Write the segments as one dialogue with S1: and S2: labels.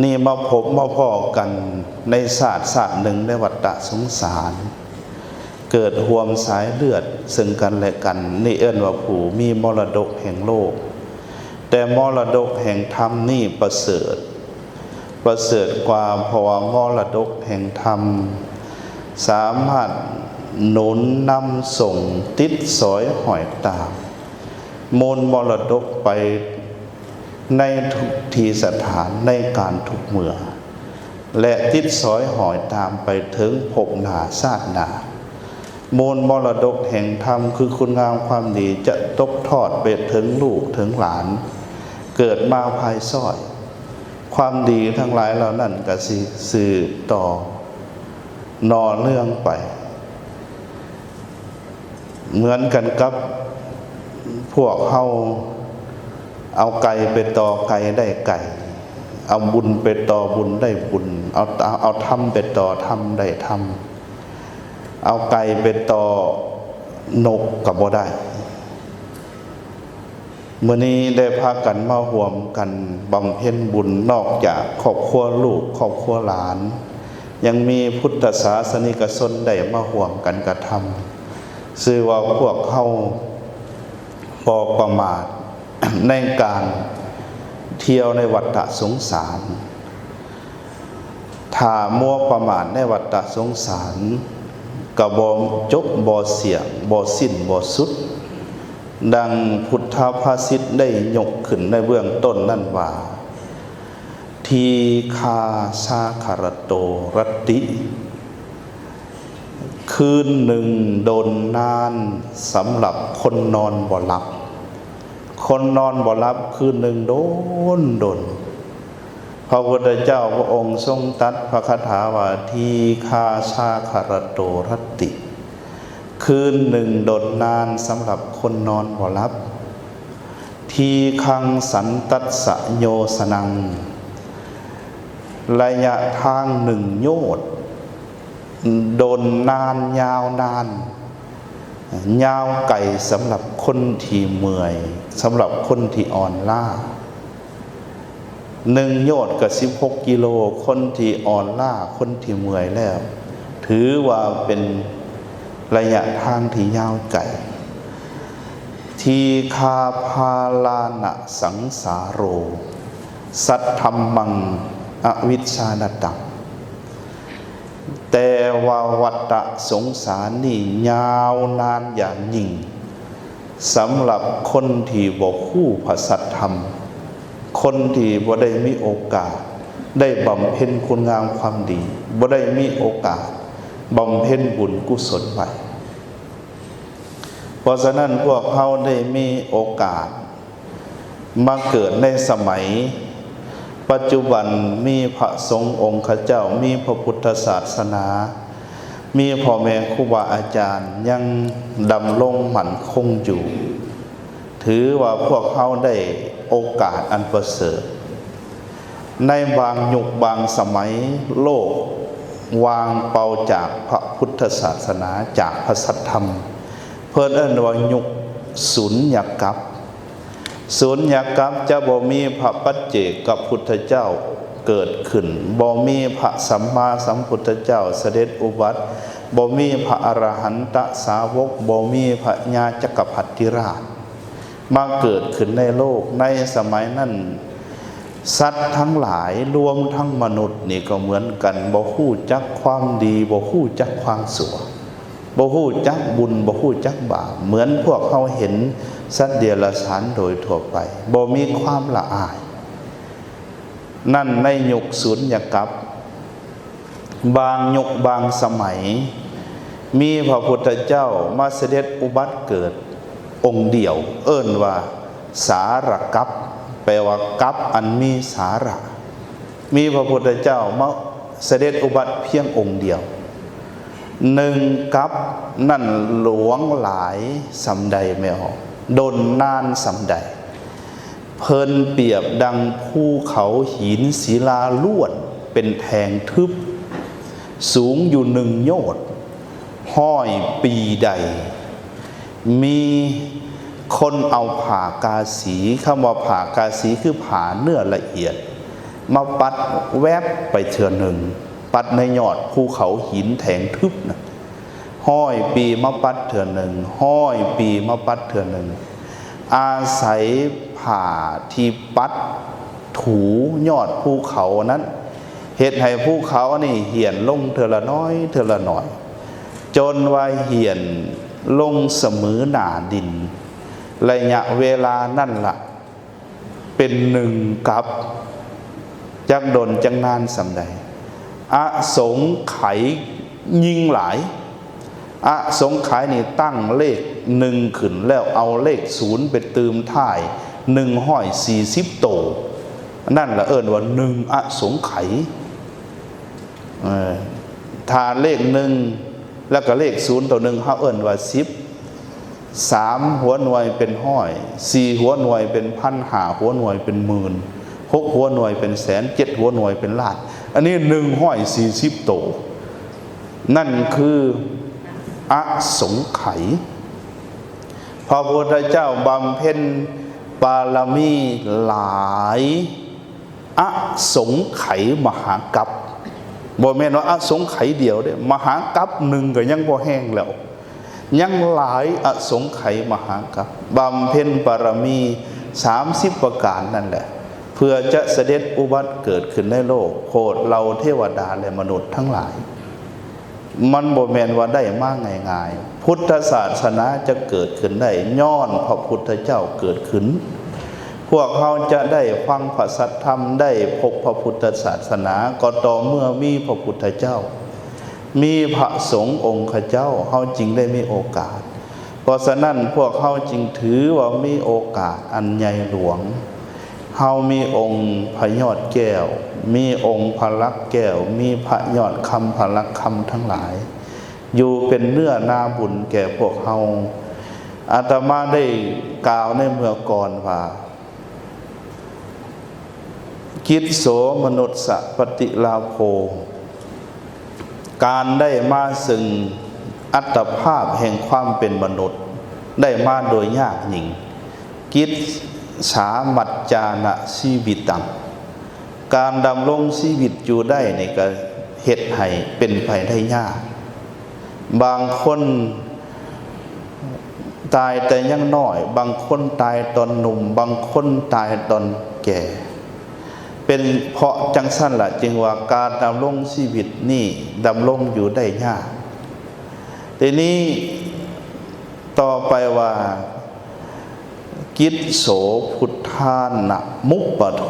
S1: นี่มาพบมาพ่อกันในศาสตร์ศาสตร์หนึ่งในวัฏสงสาร เกิดห่วมสายเลือดซึ่งกันและกัน นี่เอิ้นว่าผู้มีมรดกแห่งโลก แต่มรดกแห่งธรรมนี่ประเสริฐ ประเสริฐกว่าเพราะว่ามรดกแห่งธรรม สามารถหนุนนำส่งติดสอยหอยตามมูลมรดกไป ในทุกทีสถานในการทุกเมื่อ และติดสอยหอยตามไปถึงภพนาชาตินามูลมรดกแห่งธรรมคือคุณงามความดีจะตกทอดไปถึงลูกถึงหลาน เกิดมาภายซ้อย ความดีทั้งหลายเหล่านั้นก็สิสื่อต่อนอเนื่องไป เหมือนกันกับพวกเขา เอาไก่ไปต่อไก่ได้ไก่ เอาบุญไปต่อบุญได้บุญเอาเอาเอาทำไปต่อทำได้ทำเอาไก่ไปต่อนกกับบ่ได้เมื่อนี้ได้พากันมาห่วมกันบำเพ็ญบุญนอกจากครอบครัวลูกครอบครัวหลาน ยังมีพุทธศาสนิกชนได้มาห่วมกันกระทำซื่อว่าพวกเข้าบอประมาท ในการเที่ยวในวัฏสงสาร ถ้ามัวประมาทในวัฏสงสารกับบอจบบอเสียงบอสิ้นบอสุด ดังพุทธภาษิตได้ยกขึ้นในเบื้องต้นนั่นว่า ทีคาชาคารโตรตติ คืนหนึ่งโดนนานสำหรับคนนอนบ่หลับ คนนอนบ่หลับคืนหนึ่งโดนโดนพระพุทธเจ้าพระองค์ทรงตัดพระคาถาว่าทีคาชาคารโตรติ คืนหนึ่งโดนนานสำหรับคนนอนบ่หลับ ทีคังสันตัสโยสนัง ระยะทางหนึ่งโยชน์โดนนานยาวนาน ยาวไก่สำหรับคนที่เมื่อยสำหรับคนที่อ่อนล้าหนึ่งโยชน์กับสิบหกกิโลคนที่อ่อนล้าคนที่เมื่อยแล้ว ถือว่าเป็นระยะทางที่ยาวไกลทีคาพาลานะสังสาโร สัทธรรมัง อวิชชาณตัง แต่ว่าวัฏสงสารนี่ยาวนานอย่างยิ่งสำหรับคนที่บอกคู่พระสัทธรรม คนที่บ่ได้มีโอกาส ได้บำเพ็ญคุณงามความดีบ่ได้มีโอกาสบำเพ็ญบุญกุศลไว้เพราะฉะนั้นพวกเขาได้มีโอกาส มาเกิดในสมัย ปัจจุบันมีพระสงฆ์องค์ขเจ้ามีพระพุทธศาสนา มีพ่อแม่ครูบาอาจารย์ยังดำรงหมั่นคงอยู่ ถือว่าพวกเขาได้โอกาสอันประเสริฐ ในบางยุคบางสมัยโลกวางเปาจากพระพุทธศาสนาจากพระสัทธรรม เพื่อนเอิ้นว่ายุคสุญญกับ สุญญกับจะบ่มีพระปัจเจกกับพุทธเจ้าเกิดขึ้นบ่มีพระสัมมาสัมพุทธเจ้าเสด็จอุบัติบ่มีพระอรหันตสาวกบ่มีพระญาจักรพรรดิราชมาเกิดขึ้นในโลกในสมัยนั้นสัตว์ทั้งหลายรวมทั้งมนุษย์นี่ก็เหมือนกันบ่ฮู้จักความดีบ่ฮู้จักความสัวบ่ฮู้จักบุญบ่ฮู้จักบาปเหมือนพวกเขาเห็น สัตว์เดรัจฉานโดยทั่วไปบ่มีความละอาย นั่นในยุคสุญญกับ บางยุคบางสมัย มีพระพุทธเจ้ามาเสด็จอุบัติเกิด องค์เดียว เอิ้นว่า สารกัปแปลว่ากัปอันมีสาระ มีพระพุทธเจ้ามาเสด็จอุบัติเพียงองค์เดียวหนึ่งกับนั่นหลวงหลายสำใดไม่ออก ดนนานสำใด เพลินเปียบดังภูเขาหินศิลาล้วนเป็นแทงทึบ สูงอยู่หนึ่งโยชน์ห้อยปีใด มีคนเอาผ่ากาสีคำว่าผ่ากาสีคือผ่าเนื้อละเอียด มาปัดแวบไปเทือหนึ่ง ปัดในยอดภูเขาหินแถงทึบนะ ห้อยปีมาปัดเถื่อนหนึ่งห้อยปีมาปัดเถื่อนหนึ่งอาศัยผ่าที่ปัดถูยอดภูเขานั้นเหตุให้ภูเขานี่เหี่ยนลงเทอละน้อยเทอละหน่อย จนว่าเหี่ยนลงเสมอหนาดิน ระยะเวลานั่นละเป็นหนึ่งกับจักดนจังนานสำใดอสงไขยิ่งหลาย อสงไขยนี่ตั้งเลขหนึ่งขึ้นแล้วเอาเลขศูนย์ไปตืมท่ายหนึ่งห้อยสี่สิบโต นั่นละเอิญว่าหนึ่งอสงไขยเออถ้าเลขหนึ่งแล้วก็เลขศูนย์ต่อหนึ่งเขาเอิญว่าสิบสามหัวหน่วยเป็นห้อยสี่หัวหน่วยเป็นพันหาหัวหน่วยเป็นหมื่นหกหัวหน่วยเป็นแสนเจ็ดหัวหน่วยเป็นล้าน อันนี้หนึ่งห้อยสี่สิบโต นั่นคือ อสงไขยพระพุทธเจ้าบำเพ็ญบารมีหลายอสงไขยมหากัปบ่แม่นว่าอสงไขยเดียวเด้มหากัปหนึ่งก็ยังบ่แห้งแล้ว ยังหลายอสงไขยมหากัปบำเพ็ญบารมีสามสิบประการนั่นแหละ เพื่อจะเสด็จอุบัติเกิดขึ้นในโลกโปรดเราเทวดาและมนุษย์ทั้งหลาย มันบ่แมนว่าได้มากง่ายๆ พุทธศาสนาจะเกิดขึ้นได้ย้อนพระพุทธเจ้าเกิดขึ้น พวกเขาจะได้ฟังพระสัทธรรมได้พบพระพุทธศาสนาก็ต่อเมื่อมีพระพุทธเจ้า มีพระสงฆ์องค์ข้าเจ้าเขาจึงได้มีโอกาส เพราะฉะนั้นพวกเขาจึงถือว่ามีโอกาสอันใหญ่หลวง เฮามีองค์พระยอดแก้ว มีองค์พระลักษ์แก้ว มีพระยอดคำพระลักษ์คำทั้งหลาย อยู่เป็นเนื้อนาบุญแก่พวกเฮาอาตมาได้กล่าวในเมื่อก่อนว่ากิจโสมนุษย์สปฏิลาโภ การได้มาซึ่งอัตภาพแห่งความเป็นมนุษย์ ได้มาโดยยากหญิง กิจ สามัจจานะชีวิตตังการดำรงชีวิตอยู่ได้นี่ก็เหตุให้เป็นไปได้ยาก บางคนตายแต่ยังน้อย บางคนตายตอนหนุ่ม บางคนตายตอนแก่ เป็นเพราะจังสั้นละจึงว่าการดำรงชีวิตนี่ดำรงอยู่ได้ยาก ทีนี้ต่อไปว่า กิจโสพุทธานะมุปปโท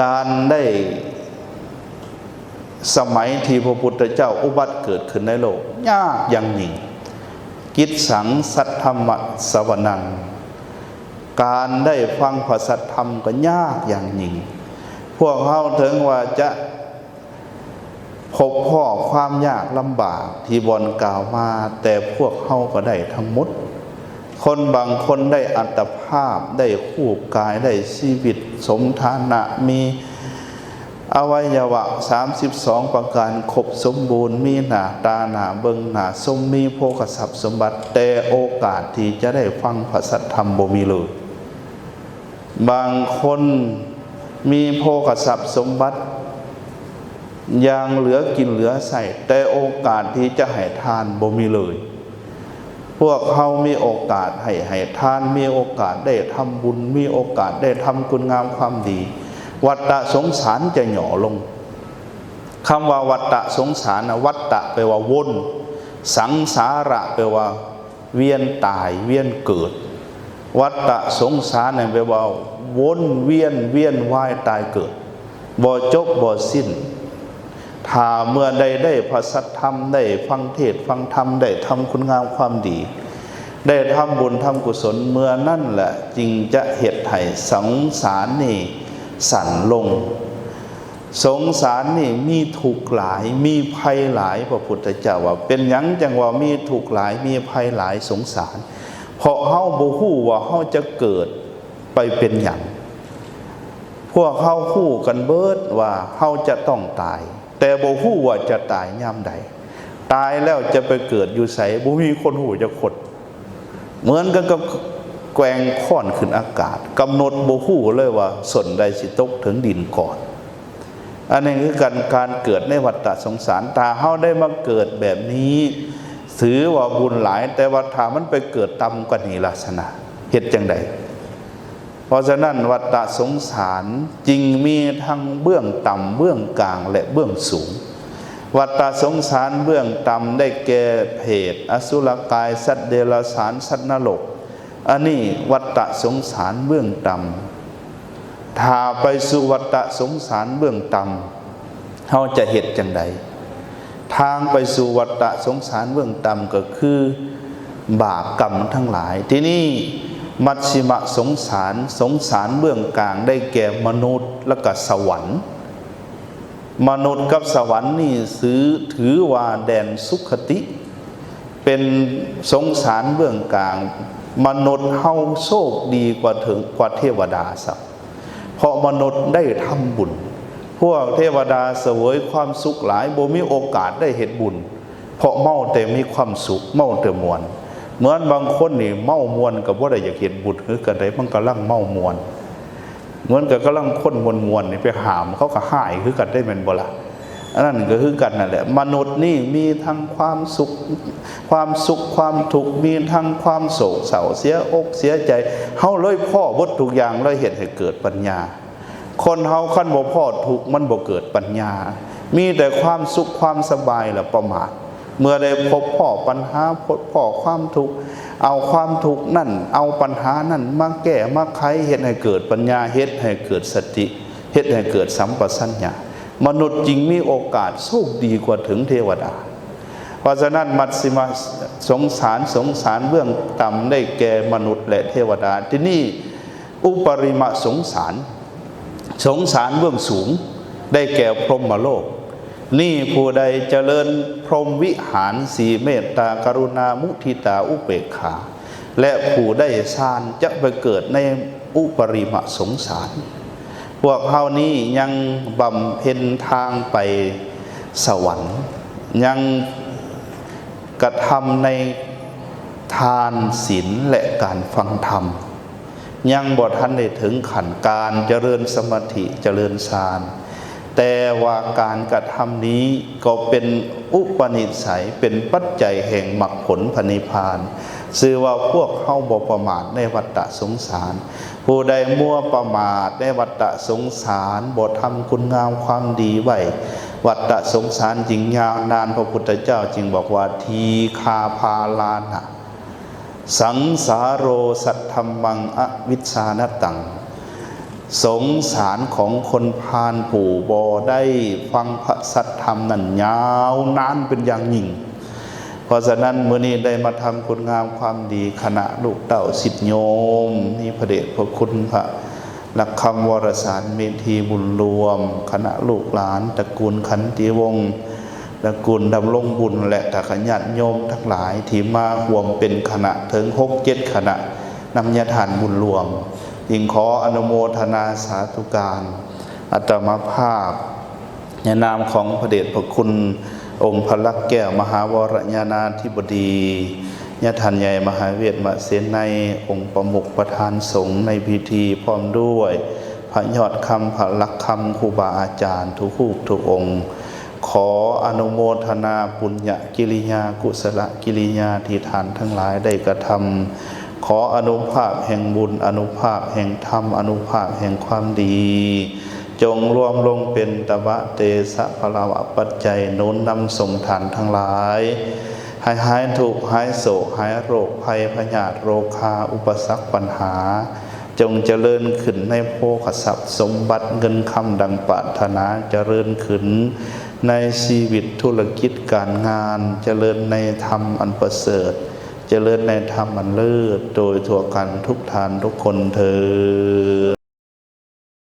S1: การได้สมัยที่พระพุทธเจ้าอุบัติเกิดขึ้นในโลกยากอย่างยิ่งกิจสังสัทธรรมสวนัง การได้ฟังพระสัทธรรมก็ยากอย่างยิ่ง พวกเขาถึงว่าจะพบพ่อความยากลำบากที่บนกล่าวมา แต่พวกเขาก็ได้ทั้งหมด คนบางคนได้อัตภาพได้คู่กายได้ชีวิต สมฐานะมีอวัยวะ 32 ประการครบสมบูรณ์มีหน้าตาหน้าเบิงหน้าสมมีโภคทรัพย์สมบัติ แต่โอกาสที่จะได้ฟังพระสัทธรรมบ่มีเลยบางคนมีโภคทรัพย์สมบัติอย่างเหลือกินเหลือใส่แต่โอกาสที่จะให้ทานบ่มีเลย พวกเขามีโอกาสให้ให้ทานมีโอกาสได้ทำบุญมีโอกาสได้ทำคุณงามความดี วัฏฏะสงสารจะหย่อลงคำว่าวัฏฏะสงสารนะวัฏฏะแปลว่าวนสังสาระแปลว่า เวียนตายเวียนเกิด วัฏฏะสงสารเนี่ยแปลว่าวนเวียนเวียนว่ายตายเกิดบ่จบบ่สิ้น ถ้าเมื่อใดได้พระสัทธรรมได้ฟังเทศฟังธรรมได้ทำคุณงามความดี ได้ทำบุญทำกุศลเมื่อนั่นแหละจึงจะเหตุไถ่สงสารนี่สั่นลง สงสารนี่มีถูกหลายมีภัยหลายพระพุทธเจ้าว่า เป็นยังจังว่ามีถูกหลายมีภัยหลายสงสาร เพราะเฮาบ่ฮู้ว่าเฮาจะเกิดไปเป็นหยังพวกเฮาคู่กันเบิดว่าเฮาจะต้องตาย แต่บ่ฮู้ว่าจะตายยามใด ตายแล้วจะไปเกิดอยู่ไสบ่มีคนฮู้จะขด เหมือนกันกับแกงค้อนขึ้นอากาศกำหนดบ่ฮู้เลยว่าสนใดสิตกถึงดินก่อน อันนี้คือการการเกิดในวัฏฏะสงสารถ้าเฮาได้มาเกิดแบบนี้ถือว่าบุญหลาย แต่ว่าถามันไปเกิดต่ำกว่านี้ลักษณะเฮ็ดจังใด เพราะฉะนั้นวัฏฏะสงสารจริงมีทั้งเบื้องต่ำเบื้องกลางและเบื้องสูง วัฏฏะสงสารเบื้องต่ำได้แก่เพศอสุรกายสัตว์เดรัจฉานสัตว์นรกอันนี้วัฏฏะสงสารเบื้องต่ำถ้าไปสู่วัฏฏะสงสารเบื้องต่ำเขาจะเหตุจังใดทางไปสู่วัฏฏะสงสารเบื้องต่ำก็คือบาปกรรมทั้งหลายที่นี่ มัชชิมะสงสารสงสารเบื้องกลางได้แก่มนุษย์และก็สวรรค์ มนุษย์กับสวรรค์นี่ซื้อถือว่าแดนสุขติ เป็นสงสารเบื้องกลาง มนุษย์เฮาโชคดีกว่าถึงกว่าเทวดาสักเพราะมนุษย์ได้ทำบุญ พวกเทวดาเสวยความสุขหลายบ่มีโอกาสได้เห็นบุญ เพราะเมาแต่มีความสุขเมาแต่มวน เหมือนบางคนนี่เมามวนกับว่าได้อยากเห็นบุญคือกันได้มันกำลังเมามวน เหมือนกับกำลังคนมวนมวนนี่ไปหามเขาก็หายคือกันได้แม่นบ่ละอันนั้นก็คือกันนั่นแหละมนุษย์นี่มีทั้งความสุข ความสุขความทุกข์มีทั้งความโศกเศร้าเสียอกเสียใจเฮาเลยพ่อวัตทุกอย่างเลยเห็นให้เกิดปัญญา คนเฮาคันบ่พ่อทุกมันบ่เกิดปัญญา มีแต่ความสุขความสบายและประมาท เมื่อได้พบพ่อปัญหาพบพ่อความทุกข์เอาความทุกข์นั่น เอาปัญหานั่นมาแก้มาไขเฮ็ดให้เกิดปัญญาเฮ็ดให้เกิดสติเฮ็ดให้เกิดสัมปชัญญะมนุษย์จริงมีโอกาสโชคดีกว่าถึงเทวดา เพราะฉะนั้นมัตสิมาสงสารสงสารเบื้องต่ำได้แก่มนุษย์และเทวดา ที่นี่อุปริมะสงสาร สงสารเบื้องสูงได้แก่พรหมโลก นี่ผู้ใดเจริญพรหมวิหารสีเมตตากรุณามุทิตาอุเบกขา และผู้ได้ฌานจะไปเกิดในอุปริมะสงสาร พวกเฮานี้ยังบำเพ็ญทางไปสวรรค์ ยังกระทำในทานศีลและการฟังธรรม ยังบ่ทันได้ถึงขันการเจริญสมาธิเจริญฌาน แต่ว่าการกระทำนี้ก็เป็นอุปนิสัยเป็นปัจจัยแห่งมรรคผลพนิพานชื่อว่าพวกเข้าบ่ประมาทในวัฏฏะสงสาร ผู้ใดมั่วประมาทในวัฏฏะสงสารบ่ทำคุณงามความดีไว้วัฏฏะสงสารจริงยาวนานพระพุทธเจ้าจึงบอกว่าทีคาพาลานะสังสารโรสัทธรรมังอวิชานตัง สงสารของคนพาลผู้บอได้ฟังพระสัทธรรมนั้นยาวนานเป็นอย่างยิ่ง เพราะฉะนั้นมื้อนี้ได้มาทำคุณงามความดีคณะลูกเต่าสิทธิโยมนี่พระเดชพระคุณพระหลักคำวรสารเมธีบุญรวม คณะลูกหลานตระกูลขันติวงศ์ตระกูลดำรงบุญและตะขยันโยมทั้งหลายที่มารวมเป็นคณะถึงหกเจ็ดคณะนำยาทานบุญรวม ยิ่งขออนุโมทนาสาธุการ อัตมภาพในนามของพระเดชพระคุณ องค์พระลักษมณ์แก้วมหาวรญาณาธิบดียะทันใหญ่มหาเวทมเสนในองค์ประมุขประธานสงฆ์ในพิธีพร้อมด้วย พระยอดคำพระลักคำครูบาอาจารย์ ทุกรูปทุกองค์ ขออนุโมทนาปุญญกิริยากุศลกิริยาที่ทานทั้งหลายได้กระทำ ขออนุภาพแห่งบุญอนุภาพแห่งธรรมอนุภาพแห่งความดี จงรวมลงเป็นตบะเตสะพลาวะปัจจัยโน้นนำส่งฐานทั้งหลายหายหายถูกหายโศกหายโรคภัยพยาธิโรคาอุปสรรคปัญหา จงเจริญขึ้นในโภคทรัพย์สมบัติเงินคำดังปรารถนาเจริญขึ้น ในชีวิตธุรกิจการงานเจริญในธรรมอันประเสริฐ เจริญในธรรมอันเลิศโดยทั่วกันทุกทานทุกคนเธอ